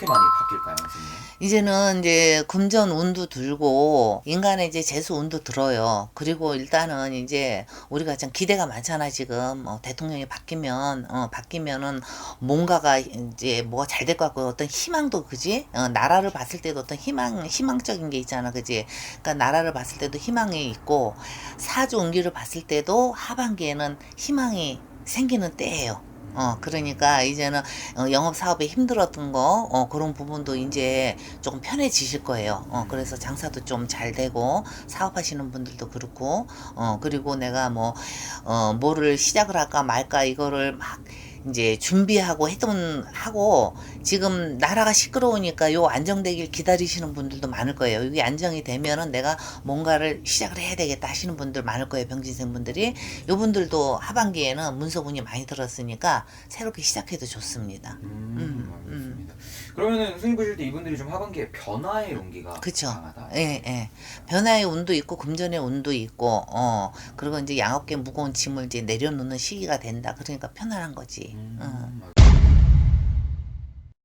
어떻게 많이 바뀔까요, 선생님? 이제는 이제 금전 운도 들고 인간의 이제 재수 운도 들어요. 그리고 일단은 이제 우리가 참 기대가 많잖아 지금 어, 대통령이 바뀌면 어, 바뀌면은 뭔가가 이제 뭐가 잘 될 것 같고 어떤 희망도 그지 어, 나라를 봤을 때도 어떤 희망 희망적인 게 있잖아 그지 그러니까 나라를 봤을 때도 희망이 있고 사주 운기를 봤을 때도 하반기에는 희망이 생기는 때예요. 어, 그러니까 이제는 어, 영업 사업에 힘들었던 거, 어, 그런 부분도 이제 조금 편해지실 거예요. 어, 그래서 장사도 좀 잘 되고, 사업하시는 분들도 그렇고, 어, 그리고 내가 뭐, 어, 뭐를 시작을 할까 말까 이거를 막 이제 준비하고 했던, 하고, 지금 나라가 시끄러우니까 요 안정되길 기다리시는 분들도 많을 거예요. 이게 안정이 되면은 내가 뭔가를 시작을 해야 되겠다 하시는 분들 많을 거예요. 병진생 분들이. 요 분들도 하반기에는 문서운이 많이 들었으니까 새롭게 시작해도 좋습니다. 음, 음, 알겠습니다. 그러면은 선생님 보실 때 이분들이 좀 하반기에 변화의 용기가 그쵸. 강하다. 예, 예. 변화의 운도 있고, 금전의 운도 있고, 어, 그리고 이제 양업계 무거운 짐을 이제 내려놓는 시기가 된다. 그러니까 편안한 거지. 음, 어.